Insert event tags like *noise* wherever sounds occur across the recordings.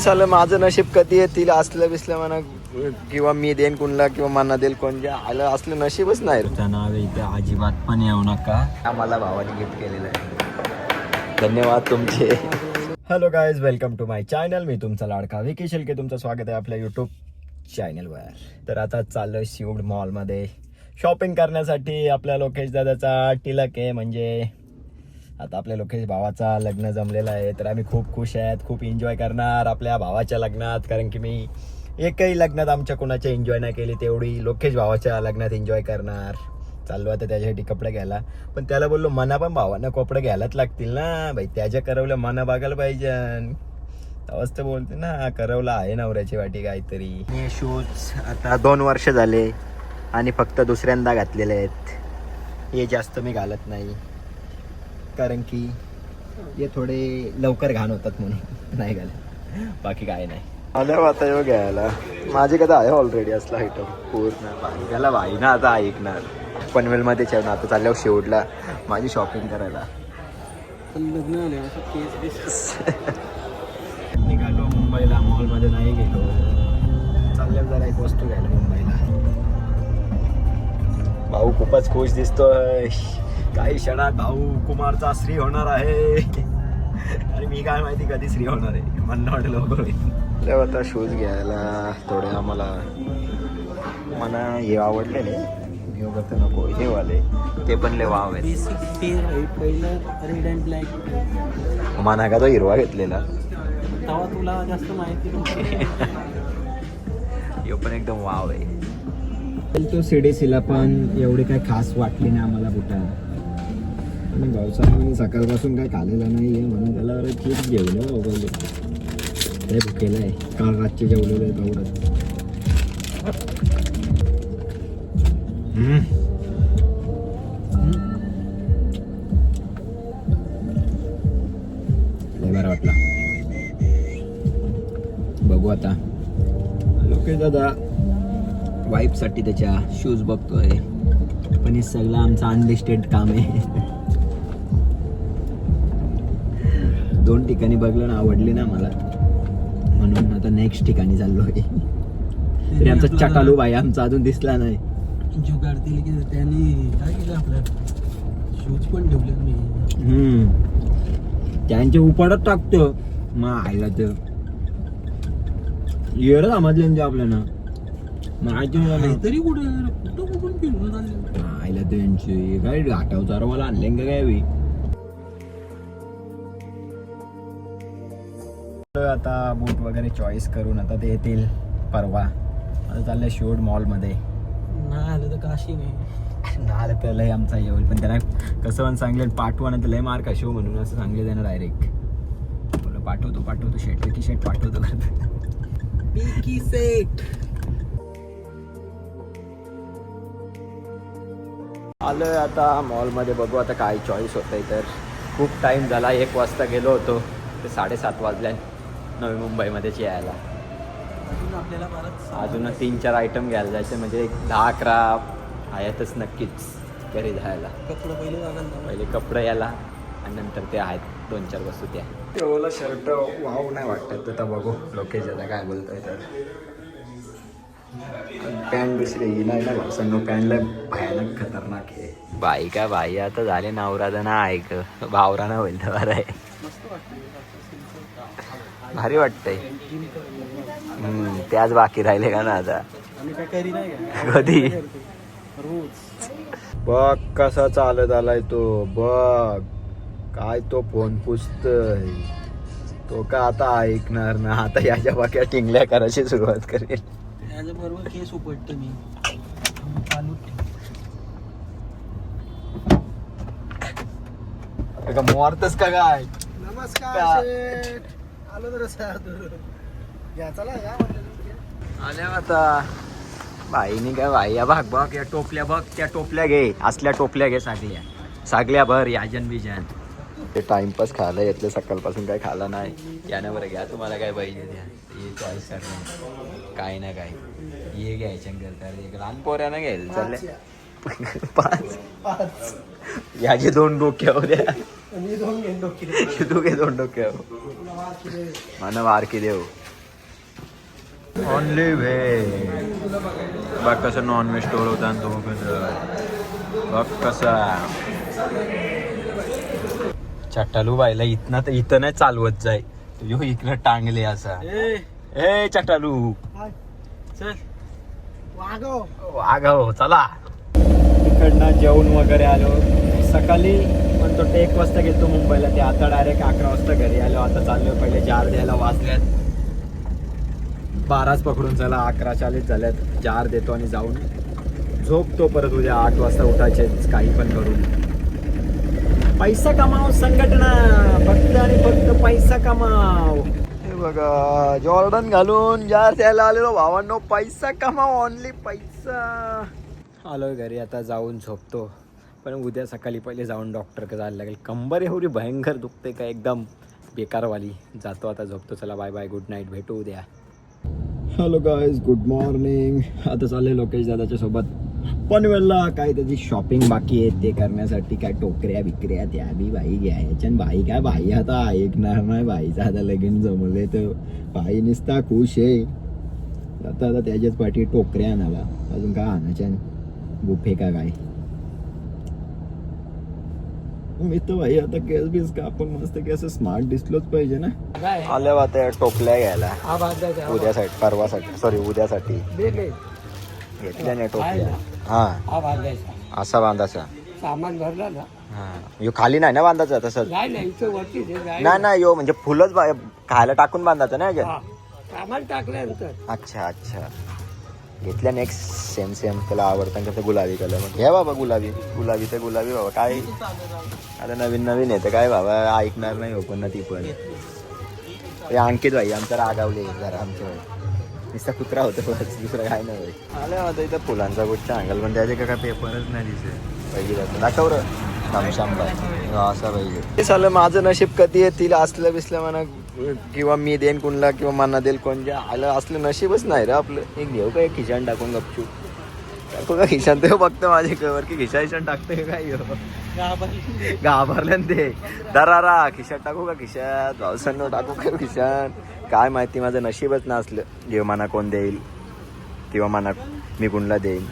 झालं माझं नशीब कधी येतील असलं बिसलं म्हणा किंवा मी देईन कुणला किंवा मना देईल कोण जे आलं असलं नशीबच नाही. नाव इथे अजिबात पण येऊ नका. आम्हाला भावाने गिफ्ट केलेलं आहे. धन्यवाद तुमचे. Hello guys welcome to my channel मी तुमचा लाडका विकी शिल्के तुमचं स्वागत आहे आपल्या युट्यूब चॅनलवर तर आता चाललोय शिवड मॉलमध्ये शॉपिंग करण्यासाठी आपल्या लोकेश दादाचा टिलक आहे म्हणजे आता आपल्या लोकेश भावाचा लग्न जमलेलं आहे तर आम्ही खूप खुश आहेत खूप एन्जॉय करणार आपल्या भावाच्या लग्नात कारण की मी एकही लग्नात आमच्या कोणाच्या एन्जॉय नाही केली तेवढी लोकेश भावाच्या लग्नात एन्जॉय करणार. चाललो आता त्याच्यासाठी कपडे घ्यायला. पण त्याला बोललो मना पण भावानं कपडे घ्यायलाच लागतील ना भाई त्याच्या करवलं मना बघायला पाहिजे. तेव्हाच तर बोलते ना करवलं आहे नवऱ्याची वाटी काहीतरी. हे शूज आता दोन वर्ष झाले आणि फक्त दुसऱ्यांदा घातलेले आहेत. हे जास्त मी घालत नाही. कारण की हे थोडे लवकर घाण होतात म्हणून. नाही घाल बाकी काय नाही. आल्या आता येऊ घ्यायला. माझे कदा आहे ऑलरेडी असला आयटम पूर्ण. बाई त्याला ना आता ऐकणार. पनवेलमध्येच आहे ना आता चालल्यावर शेवटला माझी शॉपिंग करायला. लग्न निघालो मुंबईला. मॉलमध्ये नाही गेलो. चालल्यावर जरा एक वस्तू घ्यायला मुंबईला. भाऊ खूपच खुश दिसतोय. काही क्षणात भाऊ कुमारचा श्री होणार आहे. आणि मी काय माहिती कधी श्री होणार आहे म्हणणं वाटलं बघ आता शूज घ्यायला थोडे आम्हाला मला हे आवडलेले योगा तर नको हे वाले. ते पण लय वाव आहेत. ब्लॅक माना का तो हिरवा घेतलेला. तेव्हा तुला जास्त माहिती *laughs* यो पण एकदम वाव आहे. तो सीडीसीला पण एवढी काय खास वाटली नाही आम्हाला कुठं आणि भाऊसाहेबांनी सकाळपासून काय खालेलं नाही आहे म्हणून त्याला चिप्स घेऊन मोबाईल ते भुकेलं आहे काल रातचे जेवलेलं आहे तेवढंच बरं वाटला बघू आता लोकेश दादा वाईफसाठी त्याच्या शूज बघतोय पण हे सगळं आमचं अनलिस्टेड काम आहे दोन ठिकाणी बघलं ना आवडली ना मला. म्हणून आता नेक्स्ट ठिकाणी चाललो आहे तरी आमचा चटालू भाई आमचा अजून दिसला नाही. जुगाड दिली की त्याने काय केलं आपलं? शूज पण ठेवले मी. हम्म. त्यांच्या उपाडात टाकतो. मग आईला तर. येडं समजलं म्हणजे आपल्याला. तरी कुठं कुठं कुठून फिरून आईला त्यांची काय घाटाव चारवाला आणले का काय आता बूट वगैरे चॉईस करून आता ते येतील परवा. आता चाललंय शोड मॉलमध्ये नाही आलं तर काशी नाही. *laughs* ना तर लय आमचा येईल पण त्यांना कसं पण सांगले पाठवा तर लय मार्क शो म्हणून असं सांगले त्यांना डायरेक्ट बोला पाठवतो पाठवतो शेट की शेट पाठवतो पिकी सेट आलोय आता मॉलमध्ये बघू आता काय चॉईस होतंय तर. खूप टाईम झाला एक वाजता गेलो होतो. ते साडेसात वाजल्या नवी मुंबईमध्येच यायला अजून आपल्याला परत अजून तीन चार आयटम घ्यायला जायचे म्हणजे एक दहा अकरा आहेतच नक्कीच घरी जायला. कपडे पहिले कपडे यायला आणि नंतर ते आहेत दोन चार वस्तू त्या. तेवढं शर्ट वाव नाही वाटत आता बघू लोकेश आता काय बोलतोय तर. पॅन्ट दुसरी ही नाही ना भाऊसांनो पॅन्टला भयानक खतरनाक आहे. बाई का बाई आता झाले नवरा ना ऐक भावरा ना होईल तर बरं आहे. भारी वाटतंय. हम्म, त्याच बाकी राहिले का ना आता? कधी? बघ कसा चालत आलाय तो बघ. काय तो फोन पुसतय. तो का आता ऐकणार ना? आता याच्या बाक्या टिंगल्या करायची सुरुवात करेल. त्याच्याबरोबर केस उपटतो मी. चालू मोरतस का काय नमस्कार. आलो तर आल्या आता. बाईनी काय बाई या भाग बघ या टोपल्या बघ त्या टोपल्या घे असल्या टोपल्या घे सागल्या. सागल्या भर याजन बिजन ते टाइमपास खायला येतलं सकाळपासून काय खाला नाही. यानं बरं घ्या तुम्हाला काय पाहिजे द्या. हे चॉईस करणं काय ना काय हे घ्यायच्या तर एक लहान पोऱ्यानं घ्यायला चालले पाच पाच. याचे दोन डोक्या द्या. आणि दोन घेऊन डोकी. तू घे दोन डोक्या मानव वाच देव मला ओनली व्हेज बघ कसं नॉनव्हेज स्टोर होता आणि तो बघ कसा? चट्टालू बाईला इथनं तर इथं नाही चालवत जाय. यो इकडं टांगले असा. ए चट्टालू. चल वागव. वागाव चला. तिकडनं जेवण वगैरे आलो. सकाळी ते एक वाजता गेलो मुंबईला. ते आता डायरेक्ट अकरा वाजता घरी आलो. आता चाललो पहिले जार द्यायला वाजल्यात बाराच पकडून चला अकरा चाळीस झाल्यात जार देतो आणि जाऊन झोपतो परत उद्या आठ वाजता उठायचे काही पण करून. पैसा कमाव संघटना. फक्त आणि फक्त पैसा कमाव. हे बघा जॉर्डन घालून जार द्यायला आलेलो. भावांनो पैसा कमाव ऑनली पैसा. आलोय घरी आता जाऊन झोपतो. पण उद्या सकाळी पहिले जाऊन डॉक्टर जायला लागेल. कंबर एवढी भयंकर दुखते का एकदम. बेकारवाली. जातो आता झोपतो. चला बाय बाय गुड नाईट भेटू उद्या. हॅलो गाईज गुड मॉर्निंग आता चालले लोकेश दादाच्या सोबत. पनवेलला काय त्याची शॉपिंग बाकी आहे ते करण्यासाठी काय टोकऱ्या बिकऱ्या त्या बी बाई घ्यायच्या बाई काय बाई आता ऐकणार नाही. बाईचं आता लगीन जमले तर बाई निसता खुश आहे. आता आता त्याच्याच पाठी टोकऱ्या आणाला अजून काय आणायच्या बुफे का काय? मी तर भाई आता केस बीस का आपण मस्त की असं स्मार्ट दिसलोच पाहिजे ना। आल्या आता टोपल्या घ्यायला. उद्यासाठी परवासाठी सॉरी उद्यासाठी. घेतल्या नाही टोपल्या. हा. हा. असा बांधायचा. सामान भरला ना. हा. यो खाली नाही ना बांधायचा तसंच नाही नाही यो म्हणजे फुलच खायला टाकून बांधायचं ना याच्यात हा. सामान टाकल्यानंतर. अच्छा अच्छा. घेतल्या नेक्स्ट सेम सेम त्याला आवडतं कसं गुलाबी कलर मग घ्या बाबा गुलाबी. गुलाबी तर गुलाबी बाबा. काय? आता नवीन नवीन येतं. काय बाबा? ऐकणार नाही हो पण ना ती पण. अरे अंकित भाई आमचा रागावले जरा आमच्या नुसता कुत्रा होतं बस. दुसरं काय नाही आलं होतं इथं फुलांचा गुच्छा अंगल पण त्याचे काय पेपरच नाही दिसे पहिली जातं दाखव र. शामशांबा असं पाहिजे. ते झालं माझं नशीब कधी येतील असलं बिसलं म्हणा किंवा मी देईन कुणला किंवा मना देईल कोण जे आलं असलं नशीबच नाही रे आपलं. एक घेऊ का एक खिशान टाकून गपचू टाकू का खिशान? ते फक्त माझे कवर की खिशा खिशान टाकतोय काय ह्यो? ते. दरारा खिशात टाकू का खिशात? भावसांनो टाकू का खिशात? काय माहिती माझं नशीबच नसलं. घेऊ मना कोण देईल? किंवा मना मी कुणला देईन?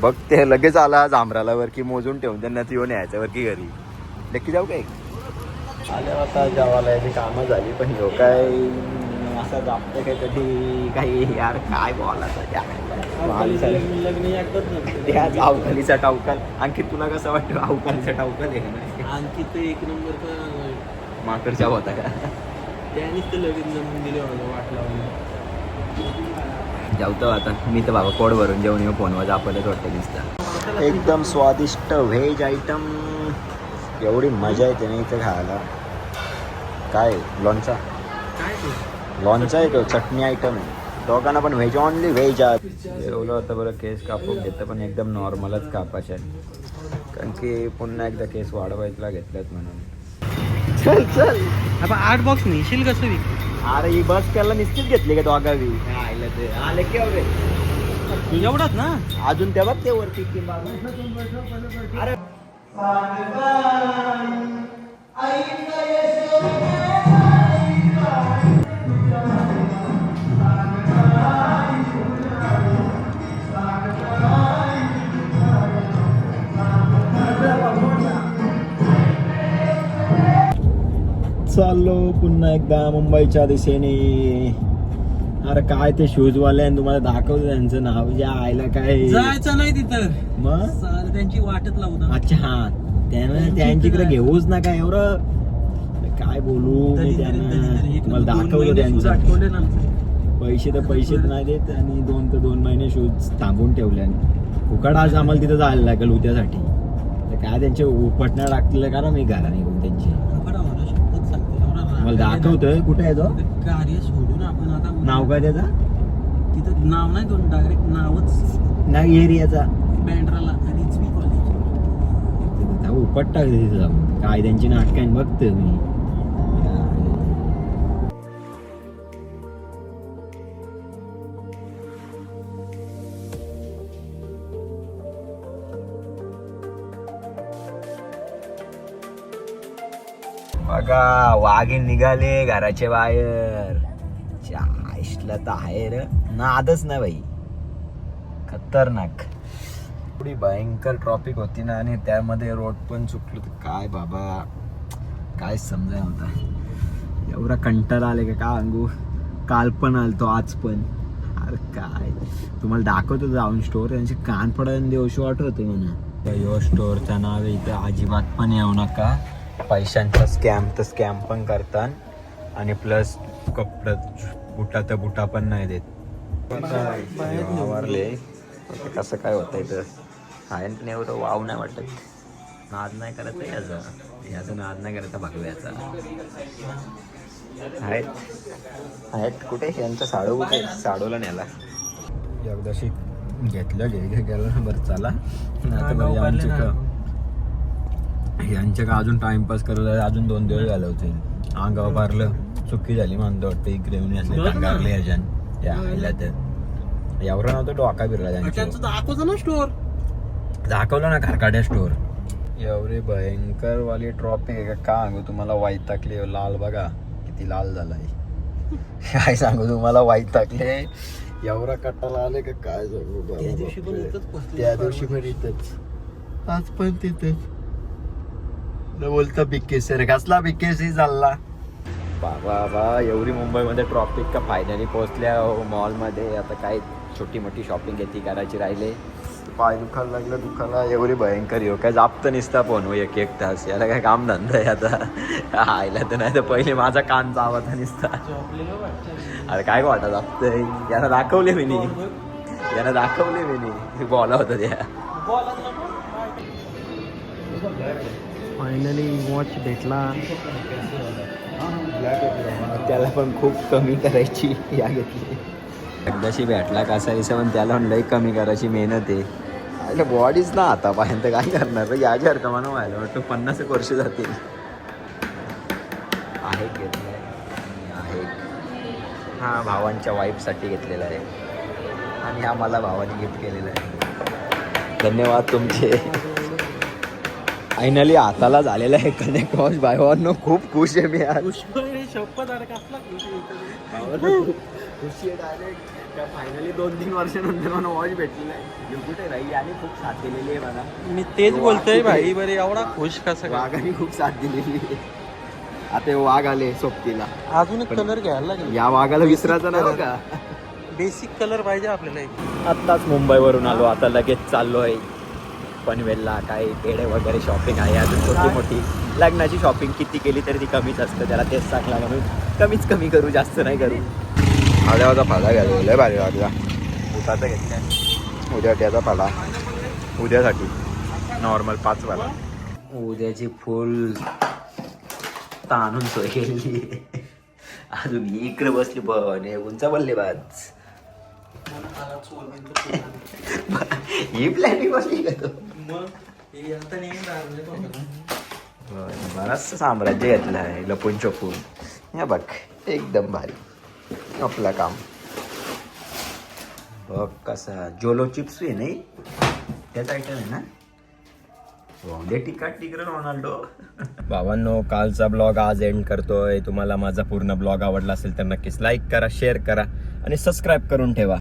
बघ ते लगेच आला जांभरालावर की मोजून ठेवून त्यांना येऊन यायचं वर की घरी. नक्की जाऊ का एक? आल्या आता जेवायला याची कामं झाली पण ह्यो काय असं जापतं काय कधी काही यार काय नसतं. त्या अवकालीचा टावकाल आणखी तुला कसं वाटतं अवकालीचा टावकाल आहे का नाही? आणखी ते एक नंबर माकडच्या होता का? त्यानेच ते लगीन जमून दिले मला. वाट लावून जेवतो आता. मी तर बाबा पोट भरून जेवण येऊ फोनवर जापलच वाटतं दिसतं एकदम स्वादिष्ट व्हेज आयटम एवढी मजा येते ना इथं खायला. काय लोणचा? काय ते? लोणचा आहे तो चटणी आयटम आहे. दोघांना पण व्हेज ऑनली व्हेज आहे. जेवलं होतं बरं केस कापून घेतं पण एकदम नॉर्मलच कापायचे. कारण की पुन्हा एकदा केस वाढवायला घेतल्यात म्हणून. चल चल. आपण आठ बॉक्स नेशील कसं विक अरे ही बस त्याला निश्चित घेतली का दोघावी आले ते आले की अरे एवढाच ना? अजून तेव्हा ते वरती की अरे. चाललो पुन्हा एकदा मुंबईच्या दिशेने. अरे काय ते शूज वाले तुम्हाला दाखवतो त्यांचं नाव जे आयला काय. जायचं नाही तिथं. मग? त्यांची वाटत लावू अच्छा हा. त्यांना त्यांच्याकडे घेऊच ना काय एवढं. काय बोलू मी त्यांना तुम्हाला दाखवलं त्यांचं. पैसे तर पैसेच नाही देत आणि दोन तर दोन महिने शूज थांबून ठेवले फुकट आज आम्हाला तिथं जायला लागेल उद्यासाठी. तर काय त्यांचे उपटणं टाकलेलं का ना मी घरा निघून त्यांची. मला दाखवतोय. कुठे आहे तो? कार्य सोडून आपण आता नाव काय त्याचा? तिथं नाव नाही दोन डायरेक्ट नावच. नाही एरियाचा. बँड्राला पी कॉलेज उपट टाकले तिथं. जाऊन काय त्यांची नाटकां बघतोय मी. बघा वाघे निघाले घराचे बाहेर. चा तर आहे रे. नादच ना बाई. खतरनाक. थोडी भयंकर ट्रॉफिक होती ना आणि त्यामध्ये रोड पण चुकलो तर काय बाबा? काय समजाय होता? एवढा कंटाळा आले का काय अंगू? काल पण आलतो आज पण. अरे काय? तुम्हाला दाखवतो जाऊन स्टोर त्यांची कान पडायला देऊशी वाटत होते म्हणा यो स्टोअरचं नाव इथं. अजिबात पण येऊ नका. पैशांचा स्कॅम तर स्कॅम पण करतात. आणि प्लस कपडा बुटा तर बुटा पण नाही देत. वावरले. आता कसं काय होतं इथं? आहे पण एवढं वाव नाही वाटत. नाद नाही करत आहे याचा. याचा नाद नाही करत भगव्याचा. आहेत. आहेत. कुठे? यांचं साडू कुठे? साडूला नेला एकदाशी घेतलं घे घे गेलं ना बरं चला. आता बरं यांचे का अजून टाइमपास करत आहे, अजून दोन दिवस घालवते अंगावर भरलं चुकी झाली म्हणतो वाटतं येऊन असले टांगारले ह्याच्यान. त्या आईला तर. एवढं नव्हतं डोका बिरला त्यांच्या. त्यांचं दाखवतो ना स्टोर दाखवलं ना खारकाड्या स्टोर एवढी भयंकर वाली ट्रॉफिक आहे का? का सांगू तुम्हाला वाईट टाकली लाल बघा किती लाल झालाय. काय सांगू तुम्हाला वाईट टाकले एवढा कट्टाला आले का? काय सांगू त्या दिवशी पण. इथंच बसले. त्या दिवशी पण इथंच. आज पण तिथेच. बोलता बिकेसर कसला बिकेसी चालला? बाबा बा एवढी मुंबईमध्ये ट्रॉफिक का फायनली पोहोचल्या? हो, मॉलमध्ये आता काय छोटी मोठी शॉपिंग घेती करायची राहिले. पाय दुखायला लागलं दुखायला. एवढी भयंकर येऊ काय जापत निसता फोन हो एक एक तास. याला काय काम धंदा आहे आता? आयला तर नाही तर पहिले माझा कान चावता निसता. अरे काय वाटत जापतंय याला दाखवले मी नी याला दाखवले मी नी बॉला होता त्या. फायनली वॉच भेटला. त्याला पण खूप कमी करायची या घेतली. एकदाशी भेटला कसा पण त्याला पण लई कमी करायची मेहनत आहे. अरे बॉडीच ना आतापर्यंत काय करणार रे? याच्या अर्थ व्हायला वाटतं पन्नास एक वर्ष जातील. आहे घेतलं आहे. हा भावांच्या वाईफसाठी घेतलेला आहे. आणि हा मला भावाने गिफ्ट केलेला आहे. धन्यवाद तुमचे. फायनली हाताला झालेला आहे कनेक्ट वॉच भावांनो खूप खुश आहे मी आज. खुशी आहे डायरेक्ट फायनली दोन तीन वर्षानंतर मला वॉच भेटलेला आहे. यो कुठे राही आणि खूप साथ दिलेली आहे मला. मी तेच बोलतोय भाई बरे एवढा खुश कसा वाघाने खूप साथ दिलेली आहे. आता वाघ आले सोबतीला. अजून एक कलर घ्यायला लागेल. या वाघाला विसरायचं नाही का? बेसिक कलर पाहिजे आपल्याला. आत्ताच मुंबईवरून आलो. आता लगेच चाललोय. पनवेलला. काय पेढे वगैरे शॉपिंग आहे. अजून छोटी मोठी. लग्नाची शॉपिंग किती केली तरी ती कमीच असतं. त्याला तेच सांगला म्हणून कमीच कमी करू जास्त नाही करू. आल्याचा फाला घ्यायला लय भारी वाटला. उठाचा घेतलाय उद्या त्याचा फाला उद्यासाठी. नॉर्मल पाच वाला. उद्याची फुल ताणून सोय केलेली अजून इकडे बसली पण. उंचा बल्लेबाज ही प्लॅनिंग बसली का तो. बरंच साम्राज्य घेतलं आहे लपून छपून हे बघ एकदम भारी. आपलं काम. बघ कसा जोलो चिप्स आहे नाही? त्याचा आयटम आहे ना? दे टिकट टिकर रोनाल्डो. बाबांनो कालचा ब्लॉग आज एंड करतोय. तुम्हाला माझा पूर्ण ब्लॉग आवडला असेल तर नक्कीच लाईक करा शेअर करा आणि सबस्क्राईब करून ठेवा.